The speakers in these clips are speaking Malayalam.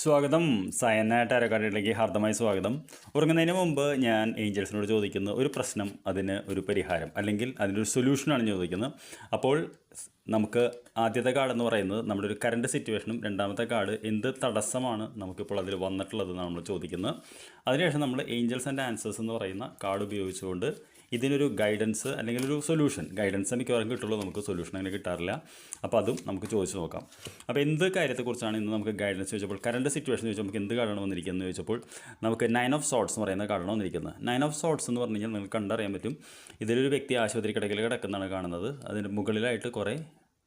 സ്വാഗതം. സയനായിട്ട് അരക്കാട്ടിലേക്ക് ഹാർദമായ സ്വാഗതം. ഉറങ്ങുന്നതിന് മുമ്പ് ഞാൻ ഏഞ്ചൽസിനോട് ചോദിക്കുന്ന ഒരു പ്രശ്നം അതിന് ഒരു പരിഹാരം അല്ലെങ്കിൽ അതിനൊരു സൊല്യൂഷനാണ് ചോദിക്കുന്നത്. അപ്പോൾ നമുക്ക് ആദ്യത്തെ കാർഡ് എന്ന് പറയുന്നത് നമ്മുടെ ഒരു കറണ്ട് സിറ്റുവേഷനും രണ്ടാമത്തെ കാർഡ് എന്ത് തടസ്സമാണ് നമുക്കിപ്പോൾ അതിൽ വന്നിട്ടുള്ളതെന്നാണ് നമ്മൾ ചോദിക്കുന്നത്. അതിനുശേഷം നമ്മൾ ഏഞ്ചൽസ് ആൻഡ് ആൻസേഴ്സ് എന്ന് പറയുന്ന കാർഡ് ഉപയോഗിച്ചുകൊണ്ട് ഇതിനൊരു ഗൈഡൻസ് അല്ലെങ്കിൽ ഒരു സൊല്യൂഷൻ ഗൈഡൻസ് മിക്കവാറും കിട്ടുള്ളൂ നമുക്ക് സൊല്യൂഷൻ അങ്ങനെ കിട്ടാറില്ല. അപ്പോൾ അതും നമുക്ക് ചോദിച്ചു നോക്കാം. അപ്പോൾ എന്ത് കാര്യത്തെക്കുറിച്ചാണ് ഇന്ന് നമുക്ക് ഗൈഡൻസ് ചോദിച്ചപ്പോൾ കറണ്ട് സിറ്റുവേഷൻ ചോദിച്ചാൽ നമുക്ക് എന്ത് കാർഡാണ് വന്നിരിക്കുന്നത് ചോദിച്ചപ്പോൾ നമുക്ക് നയൻ ഓഫ് സോട്ട്സ് എന്ന് പറയുന്ന കാർഡാണ് വന്നിരിക്കുന്നത്. നയൻ ഓഫ് സോട്ട്സ് എന്ന് പറഞ്ഞു കഴിഞ്ഞാൽ നിങ്ങൾക്ക് കണ്ടറിയാൻ പറ്റും. ഇതിലൊരു വ്യക്തി ആശുപത്രി കിടക്കൽ കിടക്കുന്നതാണ് കാണുന്നത്. അതിന്റെ മുകളിലായിട്ട് കുറേ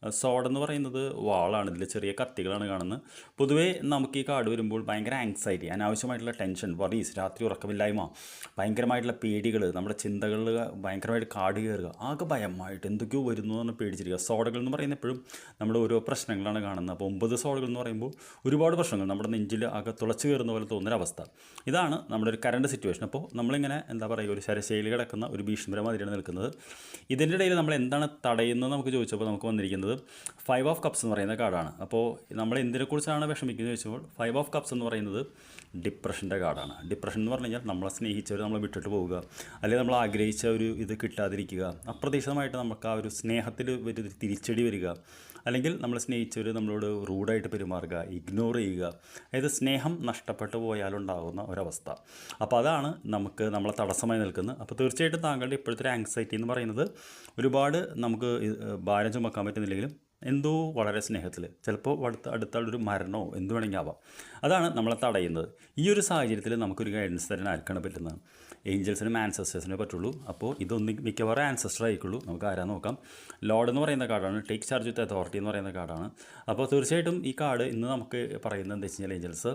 സോഡ് എന്ന് പറയുന്നത് വാളാണ്. ഇതിൽ ചെറിയ കത്തികളാണ് കാണുന്നത്. പൊതുവേ നമുക്ക് ഈ കാർഡ് വരുമ്പോൾ ഭയങ്കര ആങ്സൈറ്റി അനാവശ്യമായിട്ടുള്ള ടെൻഷൻ വറീസ് രാത്രി ഉറക്കമില്ലായ്മ ഭയങ്കരമായിട്ടുള്ള പേടികൾ നമ്മുടെ ചിന്തകളിൽ ഭയങ്കരമായിട്ട് കാട് കയറുക ആകെ ഭയമായിട്ട് എന്തൊക്കെയോ വരുന്നു എന്ന് പേടിച്ചിരിക്കുക. സോഡകൾ എന്ന് പറയുന്ന എപ്പോഴും നമ്മുടെ ഓരോ പ്രശ്നങ്ങളാണ് കാണുന്നത്. അപ്പോൾ ഒമ്പത് സോഡകൾ എന്ന് പറയുമ്പോൾ ഒരുപാട് പ്രശ്നങ്ങൾ നമ്മുടെ നെഞ്ചിൽ ആകെ തുളച്ച് കയറുന്ന പോലെ തോന്നുന്നൊരവസ്ഥ. ഇതാണ് നമ്മുടെ ഒരു കറണ്ട് സിറ്റുവേഷൻ അപ്പോൾ നമ്മളിങ്ങനെ എന്താ പറയുക ഒരു ശരശൈലി കിടക്കുന്ന ഒരു ഭീഷ്മരമാതിരിയാണ് നിൽക്കുന്നത്. ഇതിന്റെ ഇടയിൽ നമ്മൾ എന്താണ് തടയുന്നത് നമുക്ക് ചോദിച്ചപ്പോൾ നമുക്ക് വന്നിരിക്കുന്നത് ഫൈവ് ഓഫ് കപ്സ് എന്ന് പറയുന്ന കാർഡാണ് അപ്പോൾ നമ്മൾ എന്തിനെക്കുറിച്ചാണ് വിഷമിക്കുന്നത് ചോദിച്ചപ്പോൾ ഫൈവ് ഓഫ് കപ്സ് എന്ന് പറയുന്നത് ഡിപ്രഷന്റെ കാർഡാണ് ഡിപ്രഷൻ എന്ന് പറഞ്ഞു കഴിഞ്ഞാൽ നമ്മളെ സ്നേഹിച്ചവർ നമ്മളെ വിട്ടിട്ട് പോവുക. അല്ലെങ്കിൽ നമ്മൾ ആഗ്രഹിച്ച ഒരു ഇത് കിട്ടാതിരിക്കുക. അപ്രതീക്ഷിതമായിട്ട് നമുക്ക് ആ ഒരു സ്നേഹത്തിൽ ഒരു തിരിച്ചടി വരിക. അല്ലെങ്കിൽ നമ്മൾ സ്നേഹിച്ചവർ നമ്മളോട് റൂഡായിട്ട് പെരുമാറുക ഇഗ്നോർ ചെയ്യുക. അതായത് സ്നേഹം നഷ്ടപ്പെട്ടു പോയാലുണ്ടാകുന്ന ഒരവസ്ഥ. അപ്പോൾ അതാണ് നമുക്ക് നമ്മളെ തടസ്സമായി നിൽക്കുന്നത്. അപ്പോൾ തീർച്ചയായിട്ടും താങ്കളുടെ ഇപ്പോഴത്തെ ഒരു ആങ്സൈറ്റി എന്ന് പറയുന്നത് ഒരുപാട് നമുക്ക് ഭാരം ചുമക്കാൻ പറ്റുന്നില്ലെങ്കിലും എന്തോ വളരെ സ്നേഹത്തിൽ ചിലപ്പോൾ അടുത്ത അടുത്തുള്ളൊരു മരണമോ എന്ത് വേണമെങ്കിൽ ആവാം അതാണ് നമ്മളെ തടയുന്നത്. ഈ ഒരു സാഹചര്യത്തിൽ നമുക്കൊരു ഗൈഡൻസ് തരാൻ ആർക്കാണ് പറ്റുന്നത്? ഏഞ്ചൽസിനും ആൻസസ്റ്റേഴ്സിനെ പറ്റുള്ളൂ. അപ്പോൾ ഇതൊന്നും മിക്കവാറും ആൻസസ്റ്റർ ആയിക്കുള്ളൂ നമുക്ക് ആരാ നോക്കാം? ലോഡ് എന്ന് പറയുന്ന കാർഡാണ്. ടേക്ക് ചാർജ് വിത്ത് അതോറിറ്റി എന്ന് പറയുന്ന കാർഡാണ്. അപ്പോൾ തീർച്ചയായിട്ടും ഈ കാർഡ് ഇന്ന് നമുക്ക് പറയുന്നത് എന്താ വെച്ച് കഴിഞ്ഞാൽ ഏഞ്ചൽസ്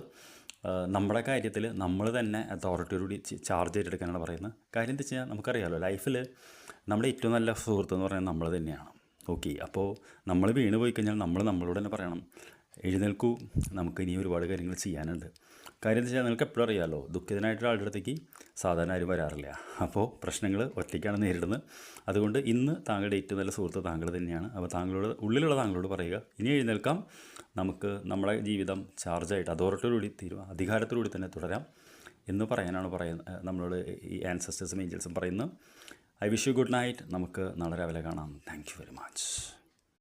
നമ്മുടെ കാര്യത്തിൽ നമ്മൾ തന്നെ അതോറിറ്റിയോടുകൂടി ചാർജ് ഏറ്റെടുക്കാനാണ് പറയുന്നത്. കാര്യം എന്താ വെച്ച് കഴിഞ്ഞാൽ നമുക്കറിയാമല്ലോ ലൈഫിൽ നമ്മുടെ ഏറ്റവും നല്ല സുഹൃത്ത് എന്ന് പറയുന്നത് നമ്മൾ തന്നെയാണ്. ഓക്കെ അപ്പോൾ നമ്മൾ വീണ് പോയി കഴിഞ്ഞാൽ നമ്മൾ നമ്മളോട് തന്നെ പറയണം എഴുന്നേൽക്കൂ നമുക്ക് ഇനി ഒരുപാട് കാര്യങ്ങൾ ചെയ്യാനുണ്ട്. കാര്യം എന്താ വെച്ചാൽ നിങ്ങൾക്ക് എപ്പോഴും അറിയാമല്ലോ ദുഃഖിതനായിട്ടുള്ള ആളുടെ അടുത്തേക്ക് സാധാരണ ആരും വരാറില്ല. അപ്പോൾ പ്രശ്നങ്ങൾ ഒറ്റയ്ക്കാണ് നേരിടുന്നത്. അതുകൊണ്ട് ഇന്ന് താങ്കളുടെ ഏറ്റവും നല്ല സുഹൃത്ത് താങ്കൾ തന്നെയാണ്. അപ്പോൾ താങ്കളോട് ഉള്ളിലുള്ള താങ്കളോട് പറയുക ഇനി എഴുന്നേൽക്കാം നമുക്ക് നമ്മുടെ ജീവിതം ചാർജായിട്ട് അതോറിറ്റിയോടുകൂടി തീരുവ അധികാരത്തോടുകൂടി തന്നെ തുടരാം എന്ന് പറയാനാണ് പറയുന്നത് നമ്മളോട് ഈ ആൻസസ്റ്റേഴ്സും ഏഞ്ചൽസും പറയുന്നത്. I wish you good night. നമുക്ക് നാളെ രാവിലെ കാണാം. Thank you very much.